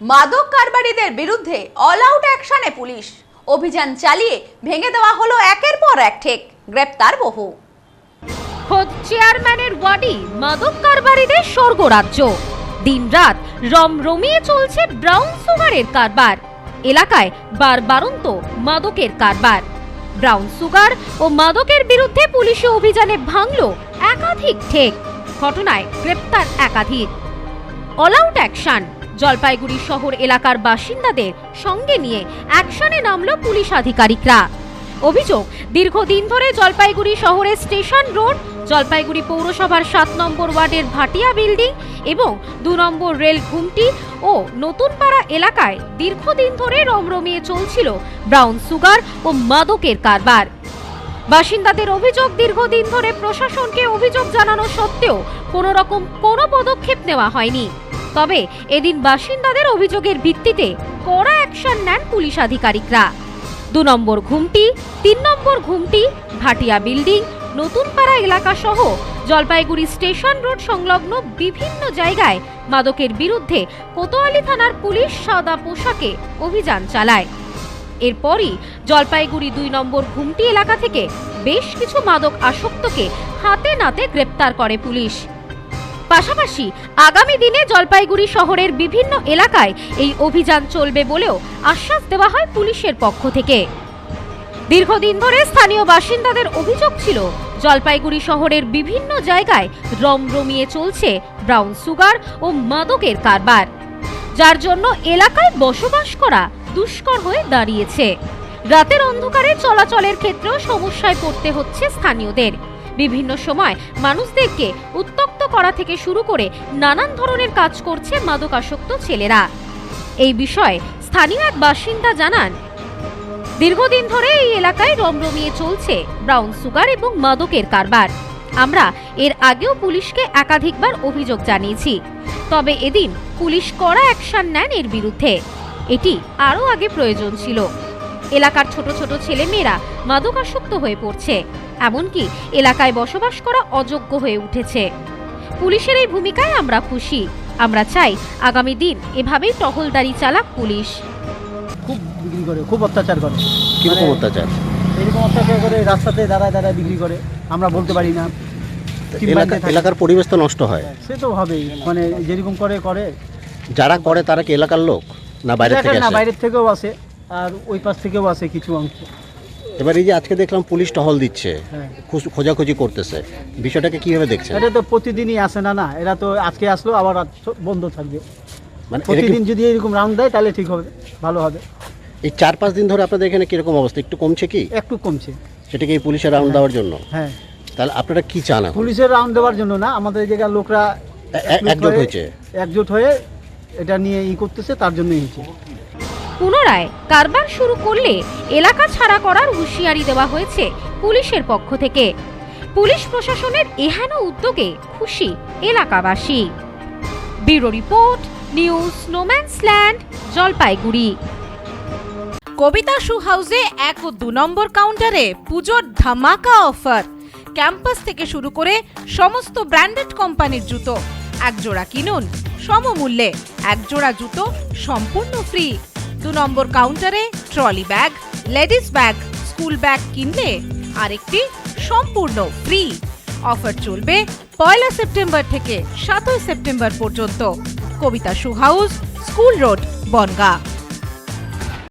মাদক কারবারিদের বিরুদ্ধে all out অ্যাকশনে পুলিশ। অভিযান চালিয়ে ভেঙে দেওয়া হলো একের পর এক ঠেক, গ্রেপ্তার বহু। খোদ চেয়ারম্যানের ওয়ার্ডই মাদক কারবারিদের স্বর্গরাজ্য। দিনরাত রমরমিয়ে চলছে ব্রাউন সুগারের কারবার। এলাকায় বারবারন্ত মাদকের কারবার। ব্রাউন সুগার ও মাদকের বিরুদ্ধে পুলিশি অভিযানে ভাঙল একাধিক ঠেক। ঘটনায় গ্রেপ্তার একাধিক। অল আউট অ্যাকশন জলপাইগুড়ি শহর এলাকার বাসিন্দাদের সঙ্গে নিয়ে অ্যাকশনে নামল পুলিশ আধিকারিকরা। অভিযোগ, দীর্ঘদিন ধরে জলপাইগুড়ি শহরের স্টেশন রোড, জলপাইগুড়ি পৌরসভার সাত নম্বর ওয়ার্ডের ভাটিয়া বিল্ডিং এবং দু নম্বর রেল ঘুমটি ও নতুনপাড়া এলাকায় দীর্ঘদিন ধরে রমরমিয়ে চলছিল ব্রাউন সুগার ও মাদকের কারবার। বাসিন্দাদের অভিযোগ, দীর্ঘদিন ধরে প্রশাসনকে অভিযোগ জানানো সত্ত্বেও কোনো রকম কোনো পদক্ষেপ নেওয়া হয়নি। তবে এদিন বাসিন্দাদের অভিযোগের ভিত্তিতে কড়া অ্যাকশন নেন পুলিশ আধিকারিকরা। দু নম্বর ঘুমটি, তিন নম্বর ঘুমটি, ভাটিয়া বিল্ডিং, নতুনপাড়া এলাকা সহ জলপাইগুড়ি স্টেশন রোড সংলগ্ন বিভিন্ন জায়গায় মাদকের বিরুদ্ধে কোতোয়ালি থানার পুলিশ সাদা পোশাকে অভিযান চালায়। এরপরই জলপাইগুড়ি দুই নম্বর ঘুমটি এলাকা থেকে বেশ কিছু মাদক আসক্তকে হাতে নাতে গ্রেপ্তার করে পুলিশ। পাশাপাশি আগামী দিনে জলপাইগুড়ি শহরের বিভিন্ন এলাকায় এই অভিযান চলবে বলেও আশ্বাস দেওয়া হয় পুলিশের পক্ষ থেকে। দীর্ঘদিন ধরে স্থানীয় বাসিন্দাদের অভিযোগ ছিল, জলপাইগুড়ি শহরের বিভিন্ন জায়গায় রমরমিয়ে চলছে ব্রাউন সুগার ও মাদকের কারবার, যার জন্য এলাকায় বসবাস করা দুষ্কর হয়ে দাঁড়িয়েছে। রাতের অন্ধকারে চলাচলের ক্ষেত্রেও সমস্যায় পড়তে হচ্ছে স্থানীয়দের। বিভিন্ন সময় মানুষদেরকে উত্তক্ত করা থেকে শুরু করে নানান ধরনের কাজ করছে মাদকাসক্ত ছেলেরা। এই বিষয়ে স্থানীয় এক বাসিন্দা জানান, দীর্ঘদিন ধরে এই এলাকায় রমরমিয়ে চলছে ব্রাউন সুগার এবং মাদকের কারবার। আমরা এর আগেও পুলিশকে একাধিকবার অভিযোগ জানিয়েছি। তবে এদিন পুলিশ কড়া অ্যাকশন নেন এর বিরুদ্ধে। এটি আরও আগে প্রয়োজন ছিল। এলাকার ছোট ছোট ছেলেমেয়েরা মাদকাসক্ত হয়ে পড়ছে। এমনকি এলাকায় বসবাস করা অযোগ্য হয়ে উঠেছে। পুলিশের এই ভূমিকায় আমরা খুশি। আমরা চাই আগামী দিন এভাবেই টহলদারি চালাক পুলিশ। খুব বিক্রি করে খুব অত্যাচার করে। কীরকম মানে অত্যাচার? এরকম অত্যাচার করে রাস্তাতে দাঁড়ায় দাঁড়ায় বিক্রি করে আমরা বলতে পারি না। এলাকার পরিবেশ তো নষ্ট হয়। সে তো হবেই। মানে যেরকম করে করে। যারা করে তারা কি এলাকার লোক? না বাইরে থেকে না বাইরের থেকেও আসে আর ওই পাশ থেকেও আসে কিছু অংশ। এবার এই যে আজকে দেখলাম পুলিশ টহল দিচ্ছে হ্যাঁ। খোঁজাখুঁজি করতেছে। বিষয়টাকে কীভাবে দেখছেন? এটা তো প্রতিদিনই আসে না না। এরা তো আজকে আসলো আবার আজ স- বন্ধ থাকবে। মানে এটা কি- প্রতিদিন যদি এরকম রাউন্ড দেয় তাহলে ঠিক হবে ভালো হবে। এই চার পাঁচ দিন ধরে আপনাদের এখানে কীরকম অবস্থা? একটু কমছে কি? একটু কমছে। সেটা কি এই পুলিশের রাউন্ড দেওয়ার জন্য? হ্যাঁ। তাহলে আপনারা কি চান এখন? পুলিশের রাউন্ড দেওয়ার জন্য না আমাদের এই জায়গার লোকরা এ- একজোট হয়ে- হয়েছে? একজোট হয়ে এটা নিয়ে ই করতেছে তার জন্যই হয়েছে। পুনরায় কারবার শুরু করলে এলাকা ছাড়া করার হুঁশিয়ারি দেওয়া হয়েছে পুলিশের পক্ষ থেকে। পুলিশ প্রশাসনের এহেন উদ্যোগে খুশি এলাকাবাসী। ব্যুরো রিপোর্ট, নিউজ স্নোম্যান্সল্যান্ড জলপাইগুড়ি। কবিতা শু হাউসে এক ও দু নম্বর কাউন্টারে পুজোর ধামাকা অফার। ক্যাম্পাস থেকে শুরু করে সমস্ত ব্র্যান্ডেড কোম্পানির জুতো এক জোড়া কিনুন, সমমূল্যে। এক জোড়া জুতো সম্পূর্ণ ফ্রি। দু নম্বর কাউন্টারে trolley bag ladies bag school bag কিনলে আরেকটি সম্পূর্ণ ফ্রি অফার চলবে পয়লা সেপ্টেম্বর থেকে সাতই সেপ্টেম্বর পর্যন্ত। Kabita shoe house school road Bongaon.